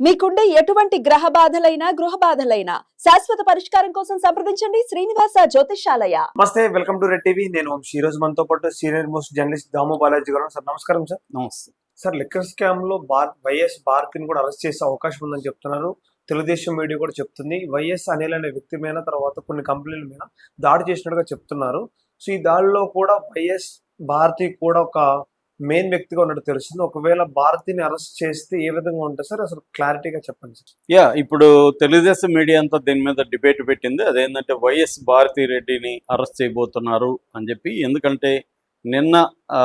మీకుండే ఎటువంటి గ్రహ బాధలైనా గృహ బాధలైనా శాశ్వత పరిష్కారం కోసం సంప్రదించండి శ్రీనివాస జ్యోతిషాలయ నమస్తే వెల్కమ్ టు రెడ్ టీవీ. నేను వంశీ. ఈ రోజు మనతో పాటు senior most journalist Damu Balaji గారు సార్ నమస్కారం సార్. నమస్తే. సార్ లిక్కర్ స్కామ్లో వైఎస్ భారతిని కూడా అరెస్ట్ చేసే అవకాశం ఉందని చెప్తున్నారు. తెలుగుదేశం మీడియా కూడా చెప్తుంది. వైఎస్ అనిల్ అనే వ్యక్తి మీద తర్వాత కొన్ని కంపెనీల మీద దాడి చేసినట్టుగా చెప్తున్నారు. సో ఈ దాడిలో కూడా వైఎస్ భారతి కూడా ఒక మెయిన్ వ్యక్తిగా ఉన్నట్టు తెలుస్తుంది. ఒకవేళ భారతిని అరెస్ట్ చేస్తే ఏ విధంగా ఉంటుంది సార్? అసలు క్లారిటీగా చెప్పండి సార్. యా ఇప్పుడు తెలుగుదేశం మీడియా అంతా దీని మీద డిబేట్ పెట్టింది. అదేంటంటే వైఎస్ భారతి రెడ్డిని అరెస్ట్ చేయబోతున్నారు అని చెప్పి. ఎందుకంటే నిన్న ఆ,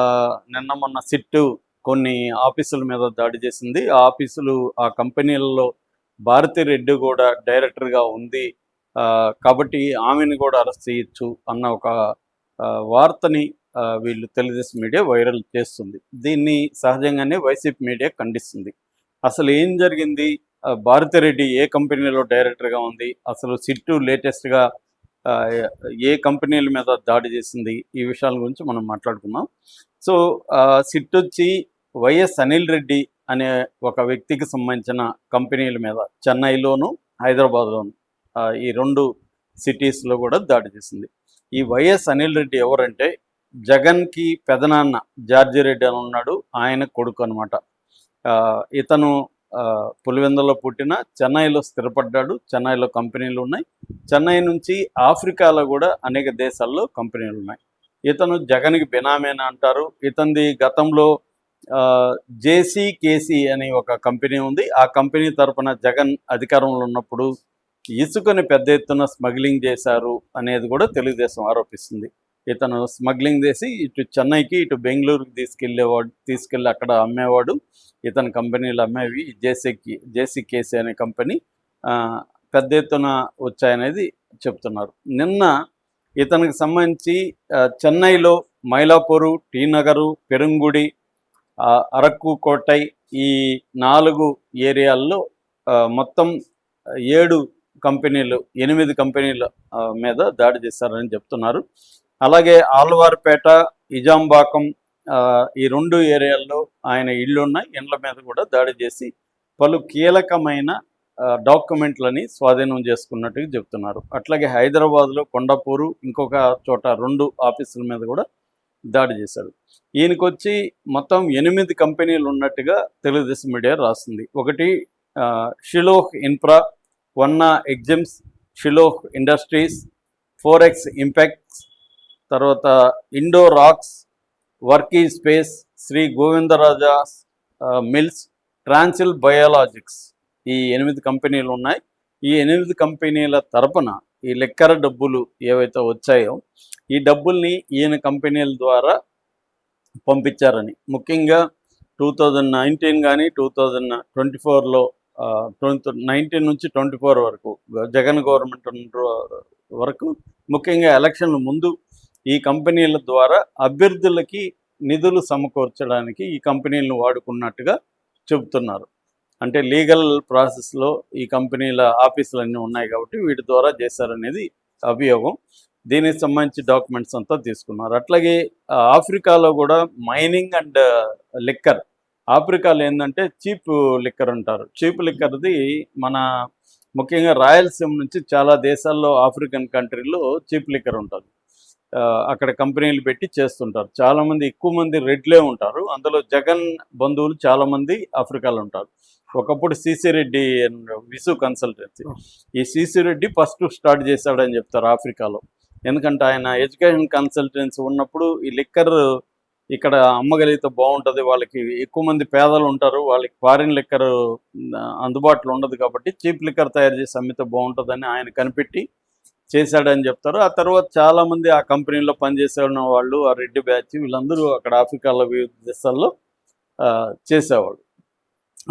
నిన్న మొన్న సిట్టు కొన్ని ఆఫీసుల మీద దాడి చేసింది. ఆ ఆఫీసులు ఆ కంపెనీలలో భారతి రెడ్డి కూడా డైరెక్టర్గా ఉంది. ఆ, కాబట్టి ఆమెను కూడా అరెస్ట్ చేయొచ్చు అన్న ఒక వార్తని వీళ్ళు తెలుగుదేశం మీడియా వైరల్ చేస్తుంది. దీన్ని సహజంగానే వైసీపీ మీడియా ఖండిస్తుంది. అసలు ఏం జరిగింది? భారతిరెడ్డి ఏ కంపెనీలో డైరెక్టర్గా ఉంది? అసలు సిట్టు లేటెస్ట్గా ఏ కంపెనీల మీద దాడి చేసింది? ఈ విషయాల గురించి మనం మాట్లాడుకుందాం. సో సిట్ వచ్చి వైఎస్ అనిల్ రెడ్డి అనే ఒక వ్యక్తికి సంబంధించిన కంపెనీల మీద చెన్నైలోను హైదరాబాద్లోను ఈ రెండు సిటీస్లో కూడా దాడి చేసింది. ఈ వైఎస్ అనిల్ రెడ్డి ఎవరంటే జగన్కి పెదనాన్న జార్జి రెడ్డి అని ఉన్నాడు ఆయన కొడుకు అనమాట ఇతను ఆ, పులివెందులో పుట్టిన చెన్నైలో స్థిరపడ్డాడు చెన్నైలో కంపెనీలు ఉన్నాయి. చెన్నై నుంచి ఆఫ్రికాలో కూడా అనేక దేశాల్లో కంపెనీలు ఉన్నాయి. ఇతను జగన్కి బినామేనా అంటారు. ఇతనిది గతంలో జేసీ కేసీ అని ఒక కంపెనీ ఉంది. ఆ కంపెనీ తరపున జగన్ అధికారంలో ఉన్నప్పుడు ఇసుకని పెద్ద ఎత్తున స్మగ్లింగ్ చేశారు అనేది కూడా తెలుగుదేశం ఆరోపిస్తుంది. ఇతను స్మగ్లింగ్ చేసి ఇటు చెన్నైకి ఇటు బెంగళూరుకి తీసుకెళ్ళేవాడు తీసుకెళ్ళి అక్కడ అమ్మేవాడు. ఇతని కంపెనీలు అమ్మేవి. జేసీకి జేసీ కేసీ అనే కంపెనీ పెద్ద ఎత్తున వచ్చాయనేది చెప్తున్నారు. నిన్న ఇతనికి సంబంధించి చెన్నైలో మైలాపూరు టీ నగరు పెరుంగుడి అరకు కోటై ఈ నాలుగు ఏరియాల్లో మొత్తం ఏడు కంపెనీలు ఎనిమిది కంపెనీల మీద దాడి చేశారని చెప్తున్నారు. అలాగే ఆల్వార్పేట ఇజాంబాకం ఈ రెండు ఏరియాల్లో ఆయన ఇళ్ళున్న ఇండ్ల మీద కూడా దాడి చేసి పలు కీలకమైన డాక్యుమెంట్లని స్వాధీనం చేసుకున్నట్టుగా చెప్తున్నారు. అట్లాగే హైదరాబాద్లో కొండపూరు ఇంకొక చోట రెండు ఆఫీసుల మీద కూడా దాడి చేశారు. ఈయనకొచ్చి మొత్తం ఎనిమిది కంపెనీలు ఉన్నట్టుగా తెలుగుదేశం మీడియా రాస్తుంది ఒకటి Shiloh infra వన్నా exims Shiloh industries forex impact తర్వాత ఇండో రాక్స్ వర్కీ స్పేస్ శ్రీ గోవిందరాజా మిల్స్ ట్రాన్సిల్ బయాలజిక్స్ ఈ ఎనిమిది కంపెనీలు ఉన్నాయి. ఈ ఎనిమిది కంపెనీల తరపున ఈ లెక్కర డబ్బులు ఏవైతే వచ్చాయో ఈ డబ్బుల్ని ఈయన కంపెనీల ద్వారా పంపించారని. ముఖ్యంగా టూ థౌజండ్ నైన్టీన్ కానీ టూ థౌజండ్ ట్వంటీ ఫోర్లో ట్వంటీ నైన్టీన్ నుంచి ట్వంటీ ఫోర్ వరకు జగన్ గవర్నమెంట్ వరకు ముఖ్యంగా ఎలక్షన్ల ముందు ఈ కంపెనీల ద్వారా అభ్యర్థులకి నిధులు సమకూర్చడానికి ఈ కంపెనీలను వాడుకున్నట్టుగా చెబుతున్నారు. అంటే లీగల్ ప్రాసెస్లో ఈ కంపెనీల ఆఫీసులు అన్నీ ఉన్నాయి కాబట్టి వీటి ద్వారా చేశారనేది అభియోగం. దీనికి సంబంధించి డాక్యుమెంట్స్ అంతా తీసుకున్నారు. అట్లాగే ఆఫ్రికాలో కూడా మైనింగ్ అండ్ లిక్కర్. ఆఫ్రికాలో ఏంటంటే చీప్ లిక్కర్ అంటారు. చీప్ లిక్కర్ది మన ముఖ్యంగా రాయలసీమ నుంచి చాలా దేశాల్లో ఆఫ్రికన్ కంట్రీలో చీప్ లిక్కర్ ఉంటుంది. అక్కడ కంపెనీలు పెట్టి చేస్తుంటారు. చాలామంది ఎక్కువ మంది రెడ్లే ఉంటారు. అందులో జగన్ బంధువులు చాలామంది ఆఫ్రికాలో ఉంటారు ఒకప్పుడు CC Reddy and Visu consultancy. ఈ సిసి రెడ్డి ఫస్ట్ స్టార్ట్ చేశాడని చెప్తారు ఆఫ్రికాలో. ఎందుకంటే ఆయన ఎడ్యుకేషన్ కన్సల్టెన్సీ ఉన్నప్పుడు ఈ లిక్కర్ ఇక్కడ అమ్మగలిగితే బాగుంటుంది. వాళ్ళకి ఎక్కువ మంది పేదలు ఉంటారు. వాళ్ళకి ఫారిన్ లిక్కర్ అందుబాటులో ఉండదు కాబట్టి చీప్ లిక్కర్ తయారు చేసి అమ్మితే బాగుంటుందని ఆయన కనిపెట్టి చేశాడని చెప్తారు. ఆ తర్వాత చాలామంది ఆ కంపెనీలో పనిచేసే ఉన్న వాళ్ళు ఆ రెడ్డి బ్యాచ్ వీళ్ళందరూ అక్కడ ఆఫ్రికాలో వివిధ దేశాల్లో చేసేవాడు చేసేవాళ్ళు.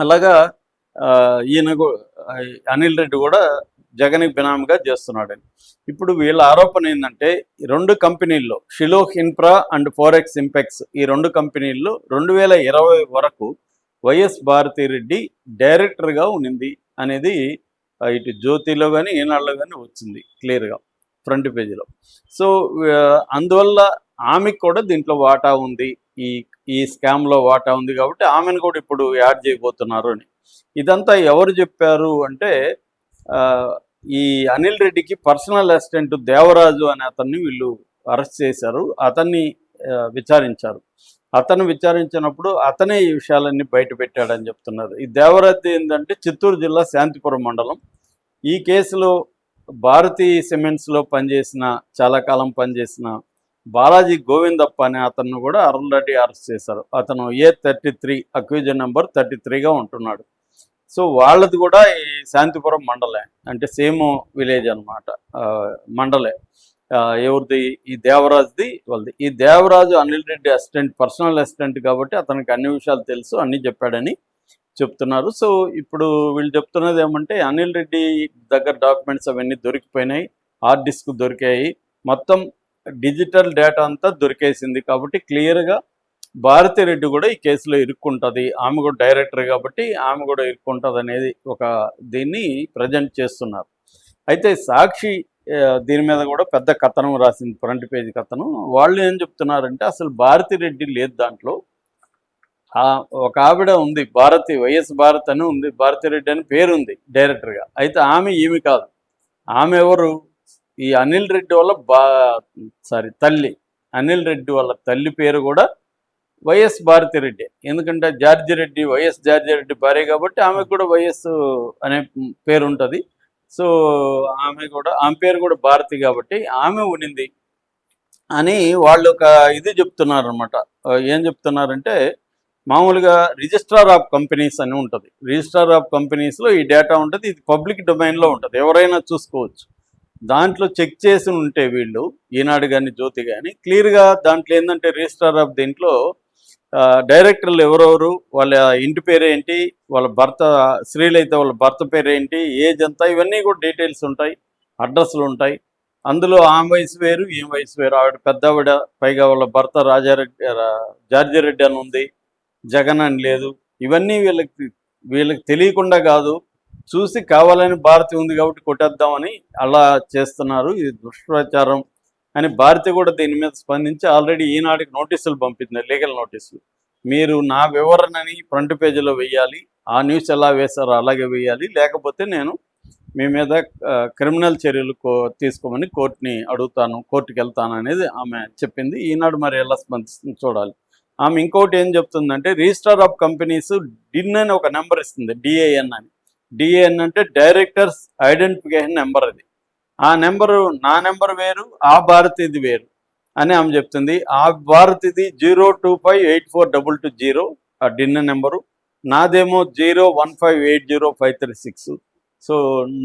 అలాగా ఈయన అనిల్ రెడ్డి కూడా జగన్కి బినామీగా చేస్తున్నాడని. ఇప్పుడు వీళ్ళ ఆరోపణ ఏంటంటే రెండు కంపెనీల్లో Shiloh infra and forex impex ఈ రెండు కంపెనీల్లో రెండు వేల ఇరవై వరకు వైఎస్ భారతిరెడ్డి డైరెక్టర్గా ఉన్నింది అనేది ఇటు జ్యోతిలో కానీ ఈనాడులో కానీ వచ్చింది క్లియర్గా ఫ్రంట్ పేజీలో సో అందువల్ల ఆమెకు కూడా దీంట్లో వాటా ఉంది. ఈ ఈ స్కామ్లో వాటా ఉంది కాబట్టి ఆమెను కూడా ఇప్పుడు యాడ్ చేయబోతున్నారు అని. ఇదంతా ఎవరు చెప్పారు అంటే ఈ అనిల్ రెడ్డికి పర్సనల్ అసిస్టెంట్ దేవరాజు అనే అతన్ని వీళ్ళు అరెస్ట్ చేశారు. అతన్ని విచారించారు. అతను విచారించినప్పుడు అతనే ఈ విషయాలన్నీ బయట పెట్టాడని చెప్తున్నారు. ఈ దేవరాజు ఏంటంటే చిత్తూరు జిల్లా శాంతిపురం మండలం. ఈ కేసులో భారతీ సిమెంట్స్లో పనిచేసిన చాలా కాలం పనిచేసిన బాలాజీ గోవిందప్ప అనే అతను కూడా ఆల్రెడీ అరెస్ట్ చేశారు. అతను A thirty three accused number thirty త్రీగా ఉంటున్నాడు. సో వాళ్ళది కూడా ఈ శాంతిపురం మండలే అంటే సేమ్ విలేజ్ అనమాట మండలే. ఎవరిది? ఈ దేవరాజ్ది వాళ్ళది. ఈ Devaraju Anil Reddy assistant personal assistant కాబట్టి అతనికి అన్ని విషయాలు తెలుసు అన్ని చెప్పాడని చెప్తున్నారు. సో ఇప్పుడు వీళ్ళు చెప్తున్నది ఏమంటే అనిల్ రెడ్డి దగ్గర డాక్యుమెంట్స్ అవన్నీ దొరికిపోయినాయి హార్డ్ డిస్క్ దొరికాయి. మొత్తం డిజిటల్ డేటా అంతా దొరికేసింది కాబట్టి క్లియర్గా భారతి రెడ్డి కూడా ఈ కేసులో ఇరుక్కుంటుంది. ఆమె కూడా డైరెక్టర్ కాబట్టి ఆమె కూడా ఇరుక్కుంటుంది అనేది ఒక దీన్ని ప్రజెంట్ చేస్తున్నారు. అయితే సాక్షి దీని మీద కూడా పెద్ద కథనం రాసింది ఫ్రంట్ పేజీ కథనం. వాళ్ళు ఏం చెప్తున్నారంటే అసలు భారతి రెడ్డి లేదు దాంట్లో. ఒక ఆవిడ ఉంది భారతి వైఎస్ భారత్ అని ఉంది భారతి రెడ్డి అని పేరు ఉంది డైరెక్టర్గా. అయితే ఆమె ఈమె కాదు. ఆమె ఎవరు? ఈ అనిల్ రెడ్డి వల్ల బా సారీ తల్లి. అనిల్ రెడ్డి వాళ్ళ తల్లి పేరు కూడా వైఎస్ భారతి రెడ్డి ఎందుకంటే George Reddy YS George Reddy భార్య కాబట్టి ఆమెకు కూడా వైఎస్ అనే పేరు ఉంటుంది. సో ఆమె కూడా ఆమె పేరు కూడా భారతి కాబట్టి ఆమె ఉనింది అని వాళ్ళు ఒక ఇది చెప్తున్నారు అనమాట ఏం చెప్తున్నారంటే మామూలుగా రిజిస్ట్రార్ ఆఫ్ కంపెనీస్ అని ఉంటుంది. రిజిస్ట్రార్ ఆఫ్ కంపెనీస్లో ఈ డేటా ఉంటుంది ఇది పబ్లిక్ డొమైన్లో ఉంటుంది. ఎవరైనా చూసుకోవచ్చు. దాంట్లో చెక్ చేసి ఉంటే వీళ్ళు ఈనాడు కానీ జ్యోతి కానీ క్లియర్గా దాంట్లో ఏంటంటే రిజిస్ట్రార్ ఆఫ్ దీంట్లో డైరెక్టర్లు ఎవరెవరు? వాళ్ళ ఇంటి పేరు ఏంటి వాళ్ళ భర్త స్త్రీలు అయితే వాళ్ళ భర్త పేరు ఏంటి ఏజ్ ఎంత? ఇవన్నీ కూడా డీటెయిల్స్ ఉంటాయి అడ్రస్లు ఉంటాయి. అందులో ఆమె వయసు వేరు ఈ వయసు వేరు. ఆవిడ పెద్దవిడ పైగా వాళ్ళ భర్త రాజారెడ్డి జార్జి జార్జిరెడ్డి అని ఉంది. జగన్ అని లేదు. ఇవన్నీ వీళ్ళకి వీళ్ళకి తెలియకుండా కాదు. చూసి కావాలని భారతి ఉంది కాబట్టి కొట్టేద్దామని అలా చేస్తున్నారు. ఇది దుష్ప్రచారం. అని భారతి కూడా దీని మీద స్పందించి ఆల్రెడీ ఈనాటికి నోటీసులు పంపింది లీగల్ నోటీసులు మీరు నా వివరణని ఫ్రంట్ పేజీలో వేయాలి ఆ న్యూస్ ఎలా వేశారో అలాగే వేయాలి లేకపోతే నేను మీ మీద క్రిమినల్ చర్యలు కో తీసుకోమని కోర్టుని అడుగుతాను కోర్టుకి వెళ్తాను అనేది ఆమె చెప్పింది. ఈనాడు మరి ఎలా స్పందిస్తుంది చూడాలి. ఆమె ఇంకోటి ఏం చెప్తుందంటే రిజిస్టర్ ఆఫ్ కంపెనీస్ డిన్ అని ఒక నెంబర్ ఇస్తుంది డిఏఎన్ అని. డిఏఎన్ అంటే డైరెక్టర్స్ ఐడెంటిఫికేషన్ నెంబర్ అది. ఆ నెంబరు నా నెంబర్ వేరు ఆ భారతిది వేరు అని ఆమె చెప్తుంది. ఆ భారతిది zero two five eight four double two zero ఆ dinner number. నాదేమో zero one five eight zero five three six. So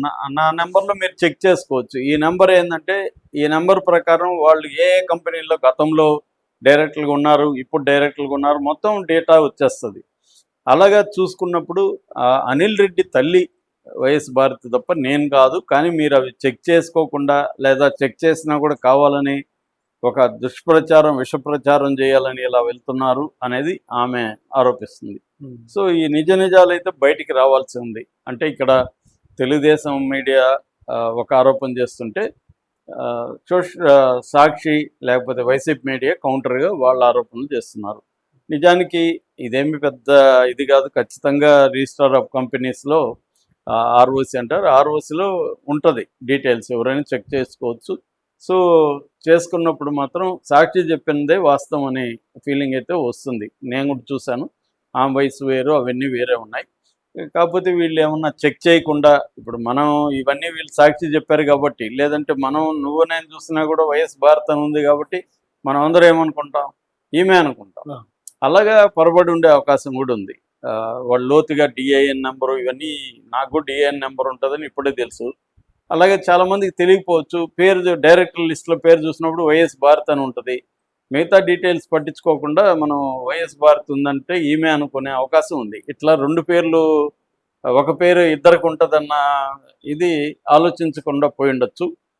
నా నా నెంబర్లో మీరు చెక్ చేసుకోవచ్చు. ఈ నెంబర్ ఏంటంటే ఈ నెంబర్ ప్రకారం వాళ్ళు ఏ కంపెనీలో గతంలో డైరెక్టర్లుగా ఉన్నారు ఇప్పుడు డైరెక్టర్లుగా ఉన్నారు మొత్తం డేటా వచ్చేస్తుంది. అలాగా చూసుకున్నప్పుడు అనిల్ రెడ్డి తల్లి వైఎస్ భారతి తప్ప నేను కాదు. కానీ మీరు అవి చెక్ చేసుకోకుండా లేదా చెక్ చేసినా కూడా కావాలని ఒక దుష్ప్రచారం విషప్రచారం చేయాలని ఇలా వెళ్తున్నారు అనేది ఆమె ఆరోపిస్తుంది. సో ఈ నిజ నిజాలు అయితే బయటికి రావాల్సి ఉంది. అంటే ఇక్కడ తెలుగుదేశం మీడియా ఒక ఆరోపణ చేస్తుంటే సాక్షి లేకపోతే వైసీపీ మీడియా కౌంటర్గా వాళ్ళ ఆరోపణలు చేస్తున్నారు. నిజానికి ఇదేమి పెద్ద ఇది కాదు. ఖచ్చితంగా రిజిస్టర్ ఆఫ్ కంపెనీస్లో ఆర్ఓసి అంటారు. ఆర్ఓసిలో ఉంటుంది డీటెయిల్స్. ఎవరైనా చెక్ చేసుకోవచ్చు. సో చేసుకున్నప్పుడు మాత్రం సాక్షి చెప్పిందే వాస్తవం అనే ఫీలింగ్ అయితే వస్తుంది. నేను కూడా చూశాను. ఆ వయసు వేరు అవన్నీ వేరే ఉన్నాయి. కాకపోతే వీళ్ళు ఏమన్నా చెక్ చేయకుండా ఇప్పుడు మనం ఇవన్నీ వీళ్ళు సాక్షి చెప్పారు కాబట్టి లేదంటే మనం నువ్వు నేను చూసినా కూడా వైఎస్ భారత్ ఉంది కాబట్టి మనం అందరం ఏమనుకుంటాం? ఈమె అనుకుంటాం. అలాగా పొరబడి ఉండే అవకాశం కూడా ఉంది. వాళ్ళు లోతుగా డిఐఎన్ నెంబరు ఇవన్నీ నాకు డిఐఎన్ నెంబర్ ఉంటుందని ఇప్పుడే తెలుసు. అలాగే చాలా మందికి తెలియకపోవచ్చు. పేరు డైరెక్టర్ లిస్ట్లో పేరు చూసినప్పుడు వైఎస్ భారత్ అని ఉంటుంది. మిగతా డీటెయిల్స్ పట్టించుకోకుండా మనం వైఎస్ భారత్ ఉందంటే ఈమె అనుకునే అవకాశం ఉంది. ఇట్లా రెండు పేర్లు ఒక పేరు ఇద్దరికి ఉంటుందన్న ఇది ఆలోచించకుండా పోయి ఉండొచ్చు.